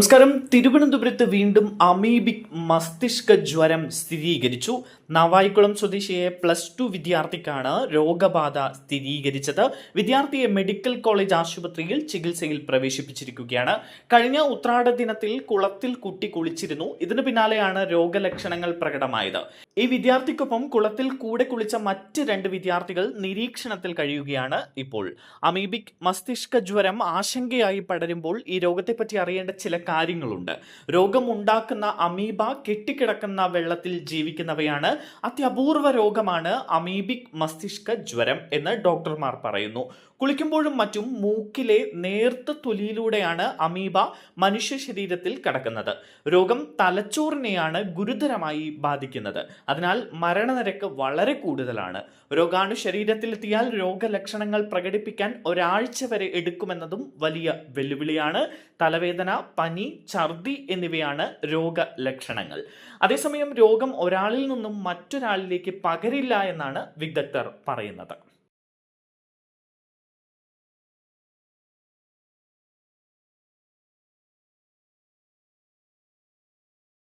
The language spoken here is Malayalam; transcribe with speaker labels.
Speaker 1: നമസ്കാരം. തിരുവനന്തപുരത്ത് വീണ്ടും അമീബിക് മസ്തിഷ്ക ജ്വരം സ്ഥിരീകരിച്ചു. നവായിക്കുളം സ്വദേശിയെ പ്ലസ് ടു വിദ്യാർത്ഥിക്കാണ് രോഗബാധ സ്ഥിരീകരിച്ചത്. വിദ്യാർത്ഥിയെ മെഡിക്കൽ കോളേജ് ആശുപത്രിയിൽ ചികിത്സയിൽ പ്രവേശിപ്പിച്ചിരിക്കുകയാണ്. കഴിഞ്ഞ ഉത്രാട ദിനത്തിൽ കുളത്തിൽ കുട്ടി കുളിച്ചിരുന്നു. ഇതിനു പിന്നാലെയാണ് രോഗലക്ഷണങ്ങൾ പ്രകടമായത്. ഈ വിദ്യാർത്ഥിക്കൊപ്പം കുളത്തിൽ കൂടെ കുളിച്ച മറ്റ് രണ്ട് വിദ്യാർത്ഥികൾ നിരീക്ഷണത്തിൽ കഴിയുകയാണ് ഇപ്പോൾ. അമീബിക് മസ്തിഷ്ക ജ്വരം ആശങ്കയായി പടരുമ്പോൾ ഈ രോഗത്തെപ്പറ്റി അറിയേണ്ട ചില കാര്യങ്ങളുണ്ട്. രോഗം ഉണ്ടാക്കുന്ന അമീബ കെട്ടിക്കിടക്കുന്ന വെള്ളത്തിൽ ജീവിക്കുന്നവയാണ്. അത്യപൂർവ രോഗമാണ് അമീബിക് മസ്തിഷ്ക ജ്വരം എന്ന് ഡോക്ടർമാർ പറയുന്നു. കുളിക്കുമ്പോഴും മറ്റും മൂക്കിലെ നേർത്ത തൊലിയിലൂടെയാണ് അമീബ മനുഷ്യ ശരീരത്തിൽ കടക്കുന്നത്. രോഗം തലച്ചോറിനെയാണ് ഗുരുതരമായി ബാധിക്കുന്നത്. അതിനാൽ മരണനിരക്ക് വളരെ കൂടുതലാണ്. രോഗാണു ശരീരത്തിലെത്തിയാൽ രോഗലക്ഷണങ്ങൾ പ്രകടിപ്പിക്കാൻ ഒരാഴ്ച വരെ എടുക്കുമെന്നതും വലിയ വെല്ലുവിളിയാണ്. തലവേദന പനി ഛർദി എന്നിവയാണ് രോഗലക്ഷണങ്ങൾ. അതേസമയം രോഗം ഒരാളിൽ നിന്നും മറ്റൊരാളിലേക്ക് പകരില്ല എന്നാണ് വിദഗ്ധർ പറയുന്നത്.